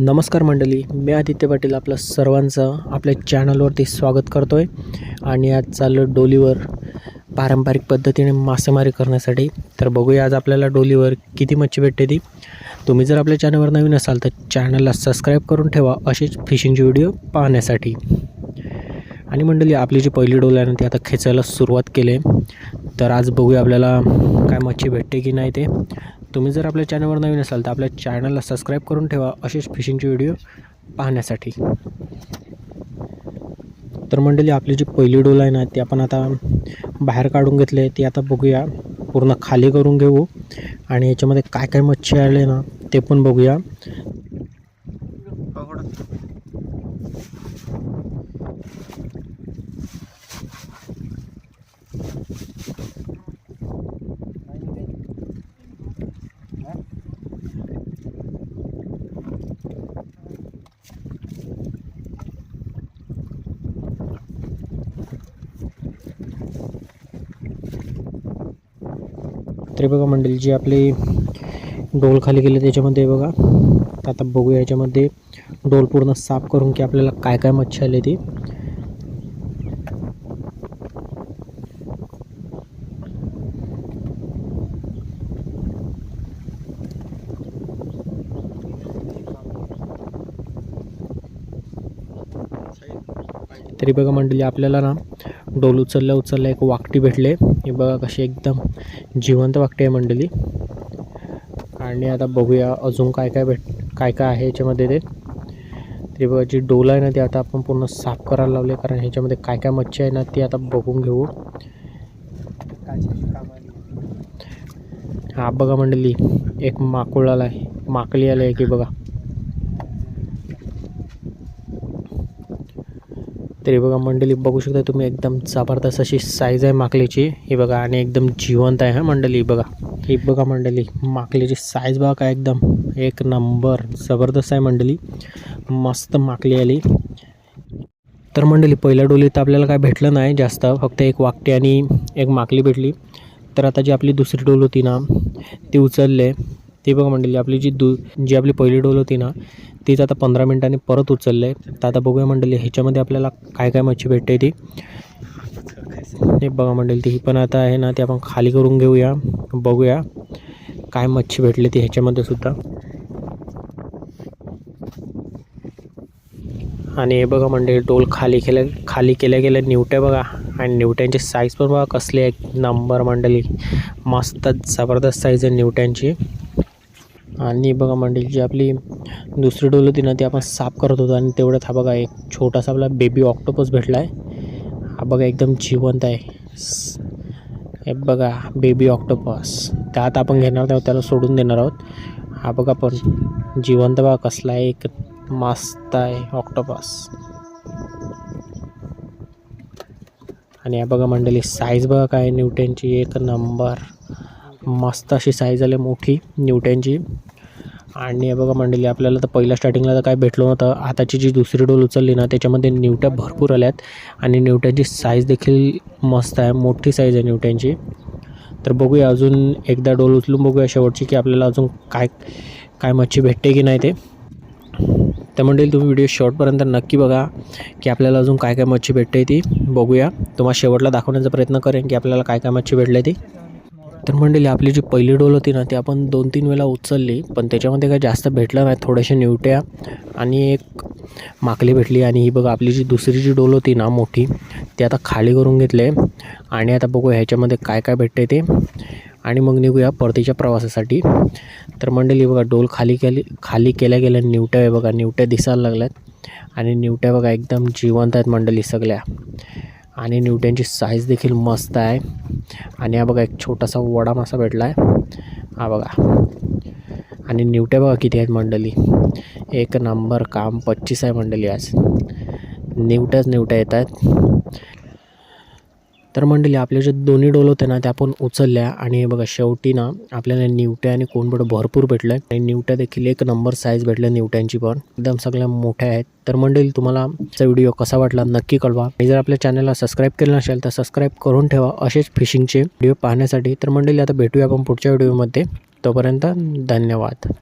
नमस्कार मंडळी मी आदित्य पाटील आपलं सर्वांचं आपल्या चॅनलवरती स्वागत करतो आहे आणि आज चाललो डोलीवर पारंपरिक पद्धतीने मासेमारी करण्यासाठी. तर बघूया आज आपल्याला डोलीवर किती मच्छी भेटते ती. तुम्ही जर आपल्या चॅनलवर नवीन असाल तर चॅनलला सबस्क्राईब करून ठेवा असेच फिशिंगचे व्हिडिओ पाहण्यासाठी. आणि मंडळी आपली जी पहिली डोल आहे ना ती आता खेचायला सुरुवात केली आहे. तर आज बघूया आपल्याला काय मच्छी भेटते की नाही ते. तुम्ही जर आपल्या चॅनलवर नवीन असाल तर आपल्या चॅनलला सबस्क्राईब करून ठेवा. असेच फिशिंगचे व्हिडिओ पाहण्यासाठी. तर मंडळी आपली जी पहिली डोल आहे ना ती आपण आता बाहेर काढून घेतले ती आता बघूया. पूर्ण खाली करून घेऊ. आणि याच्यामध्ये काय काय मच्छी आले ना ते पण बघूया. तरी बघा मंडळी जी आपली डोल खाली गेले त्याच्यामध्ये बघा. तर आता बघूया याच्यामध्ये डोल पूर्ण साफ करून की आपल्याला काय काय मच्छी आली ती. तरी बघा मंडळी आपल्याला ना डोल उचलल्या उचलल्या एक वाकटी भेटले. हे बघा कशी एकदम जिवंत वाकटी आहे मंडळी. आणि आता बघूया अजून काय काय भेट काय काय आहे याच्यामध्ये ते. तरी बघा जी डोल आहे ना ती आता आपण पूर्ण साफ करायला लावले कारण ह्याच्यामध्ये काय काय मच्छी आहे ना ती आता बघून घेऊ. हा बघा मंडळी एक माकुळ आला आहे माकली आली आहे की बघा. तरी बघा मंडळी बघू शकता तुम्ही एकदम जबरदस्त अशी साईज आहे माकलीची. ही बघा आणि एकदम जिवंत आहे हा मंडळी बघा. ही बघा मंडळी माकलीची साईज बघा काय एकदम. एक नंबर जबरदस्त आहे मंडळी. मस्त माकली आली. तर मंडळी पहिल्या डोलीत आपल्याला काय भेटलं नाही जास्त फक्त एक वाकटी आणि एक माकली भेटली. तर आता जी आपली दुसरी डोल होती ना ती उचलले. ती बघा मंडळी आपली जी दु जी आपली पहिली डोल होती ना तीच आता पंधरा मिनटांनी परत उचलले तर आता बघूया मंडळी ह्याच्यामध्ये आपल्याला काय काय मच्छी भेटते ती. हे बघा मंडळी ती पण आता आहे ना ती आपण खाली करून घेऊया बघूया काय मच्छी भेटली ती ह्याच्यामध्ये सुद्धा. आणि हे बघा मंडळी डोल खाली केल्या खाली केल्या गेल्या निवट्या बघा. आणि निवट्यांची साईज पण बघा कसली आहे नंबर मंडळी. मस्त जबरदस्त साईज आहे निवट्यांची. आणि बघा मंडळी जी आपली दुसरी डोल होती ना ती आपण साफ करत होतो आणि तेवढ्यात हा बघा एक छोटासा आपला बेबी ऑक्टोपस भेटला आहे हा बघा एकदम जिवंत आहे. हे बघा बेबी ऑक्टोपस त्यात आपण घेणार आहोत त्याला सोडून देणार आहोत. हा बघा पण जिवंत बघा कसला आहे एक मस्त आहे ऑक्टोपस आणि हा बघा मंडळी साईज बघा काय न्यूटनची एक नंबर मस्त अशी साईज आली मोठी न्यूटनची आणि बघा मंडळी आपल्याला तर पहिल्या स्टार्टिंगला तर काय भेटलो नव्हतं. आताची जी दुसरी डोल उचलली ना त्याच्यामध्ये न्यूट्या भरपूर आल्या आहेत आणि न्यूट्यांची साईज देखील मस्त आहे. मोठी साईज आहे न्यूट्यांची तर बघूया अजून एकदा डोल उचलून बघूया शेवटची की आपल्याला अजून काय काय मच्छी भेटते की नाही ते. तर मंडळी तुम्ही व्हिडिओ शॉर्टपर्यंत नक्की बघा की आपल्याला अजून काय काय मच्छी भेटते ती. बघूया. तुम्हाला शेवटला दाखवण्याचा प्रयत्न करेन की आपल्याला काय काय मच्छी भेटले ती. तर मंडळी आपली जी पहिली डोल होती ना ती आपण दोन तीन वेळा उचलली पण त्याच्यामध्ये काही जास्त भेटलं नाही. थोड्याशा निवट्या आणि एक माकली भेटली. आणि ही बघा आपली जी दुसरी जी डोल होती ना मोठी ती आता खाली करून घेतले. आणि आता बघू ह्याच्यामध्ये काय काय भेटते ते. आणि मग निघूया परतीच्या प्रवासासाठी. तर मंडळी बघा डोल खाली केली खाली केल्या गेल्या निवट्या आहे बघा. निवट्या दिसायला लागल्यात. आणि निवट्या बघा एकदम जिवंत आहेत मंडळी सगळ्या. आणि निवट्यांची साईज देखील मस्त आहे. आणि हा बघा एक छोटासा वडा मासा भेटला आहे हा बघा. आणि निवट्या बघा किती आहेत मंडळी. एक नंबर काम पच्चीस आहे मंडळी आज. निवट्याच निवट्या येत आहेत. तर मंडळी आपले जे दोन्ही डोल होते ना त्या आपण उचलल्या. आणि हे बघा शेवटी ना आपल्याला निवट्या आणि कोंबड भरपूर भेटलं आहे आणि निवट्या देखील एक नंबर साईज भेटल्या निवट्यांची पण. एकदम सगळ्या मोठ्या आहेत. तर मंडळी तुम्हाला आजचा व्हिडिओ कसा वाटला नक्की कळवा. आणि जर आपल्या चॅनलला सबस्क्राईब केलं नसेल तर सबस्क्राईब करून ठेवा असेच फिशिंगचे व्हिडिओ पाहण्यासाठी. तर मंडळी आता भेटूया आपण पुढच्या व्हिडिओमध्ये तोपर्यंत धन्यवाद.